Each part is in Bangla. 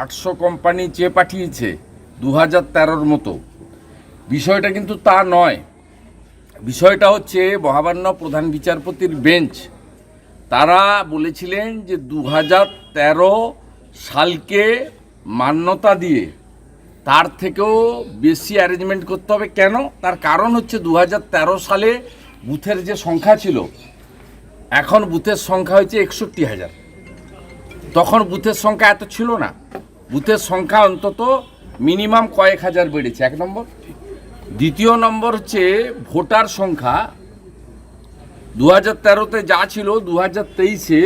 আটশো কোম্পানি চেয়ে পাঠিয়েছে দু হাজার তেরোর মতো। বিষয়টা কিন্তু তা নয়। বিষয়টা হচ্ছে, মহামান্য প্রধান বিচারপতির বেঞ্চ, তারা বলেছিলেন যে দু হাজার তেরো সালকে মান্যতা দিয়ে তার থেকেও বেশি অ্যারেঞ্জমেন্ট করতে হবে। কেন? তার কারণ হচ্ছে দু হাজার তেরো সালে বুথের যে সংখ্যা ছিল, এখন বুথের সংখ্যা হয়েছে একষট্টি হাজার। তখন বুথের সংখ্যা এত ছিল না। বুথের সংখ্যা অন্তত মিনিমাম কয়েক হাজার বেড়েছে, এক নম্বর। দ্বিতীয় নম্বর হচ্ছে ভোটার সংখ্যা। দু হাজার তেরোতে যা ছিল দু হাজার তেইশে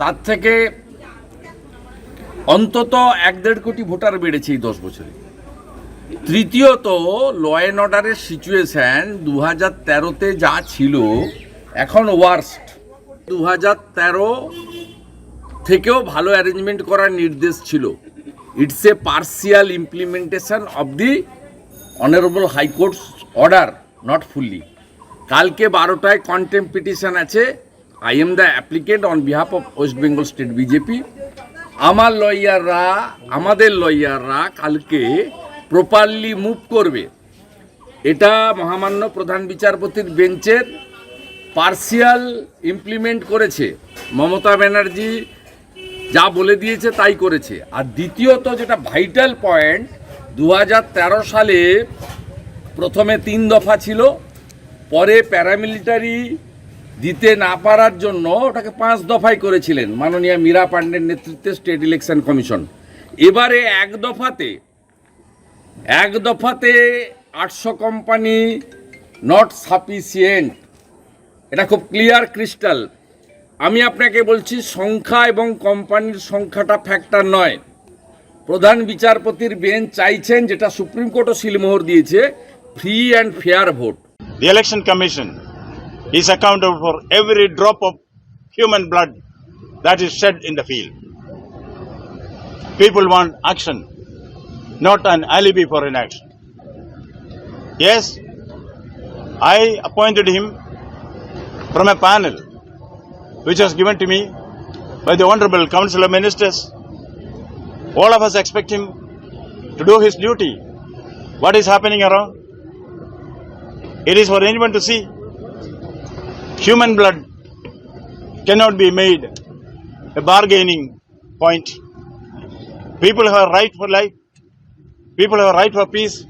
তার থেকে অন্তত এক দেড় কোটি ভোটার বেড়েছে এই দশ বছরে। তৃতীয়ত ল অ্যান্ড অর্ডারের সিচুয়েশান দু হাজার তেরোতে যা ছিল, এখন ওয়ার্স্ট দু হাজার তেরো থেকেও ভালো অ্যারেঞ্জমেন্ট করার নির্দেশ ছিল। It's a partial implementation of the honourable high court's order not fully কালকে বারোটায় কন্টেম্প পিটিশন আছে। I am the applicant on behalf of West Bengal state BJP আমার লয়াররা আমাদের লয়াররা কালকে প্রপারলি মুভ করবে। এটা মহামান্য প্রধান বিচারপতির বেঞ্চের পার্সিয়াল ইমপ্লিমেন্ট করেছে। মমতা ব্যানার্জি যা বলে দিয়েছে তাই করেছে। আর দ্বিতীয়ত যেটা ভাইটাল পয়েন্ট দু হাজার তেরো সালে প্রথমে তিন দফা ছিল, পরে প্যারামিলিটারি দিতে না পারার জন্য ওটাকে পাঁচ দফায় করেছিলেন মাননীয় মীরা পাণ্ডের নেতৃত্বে স্টেট ইলেকশন কমিশন এবারে এক দফাতে এক দফাতে আটশো কোম্পানি নট সাফিসিয়েন্ট এটা খুব ক্লিয়ার ক্রিস্টাল আমি আপনাকে বলছি, সংখ্যা এবং কোম্পানির সংখ্যাটা ফ্যাক্টর নয়। প্রধান বিচারপতির বেঞ্চ চাইছেন, যেটা সুপ্রিম কোর্টও সিলমোহর দিয়েছে free and fair vote the election commission is accountable for every drop of human blood that is shed in the field people want action not an alibi for an action yes I appointed him from a panel which was given to me by the Honorable Council of Ministers. All of us expect him to do his duty. What is happening around? It is for anyone to see. Human blood cannot be made a bargaining point. People have a right for life. People have a right for peace.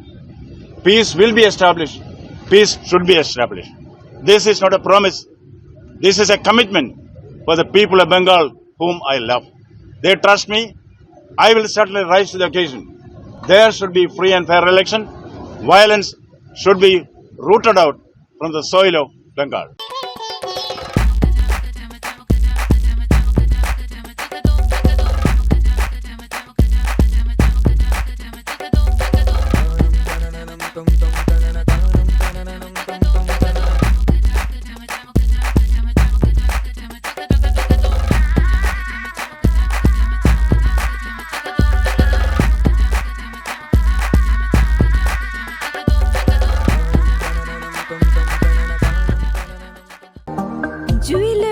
Peace will be established. Peace should be established. This is not a promise. This is a commitment for the people of Bengal whom I love. They trust me. I will certainly rise to the occasion. There should be free and fair election. Violence should be rooted out from the soil of Bengal.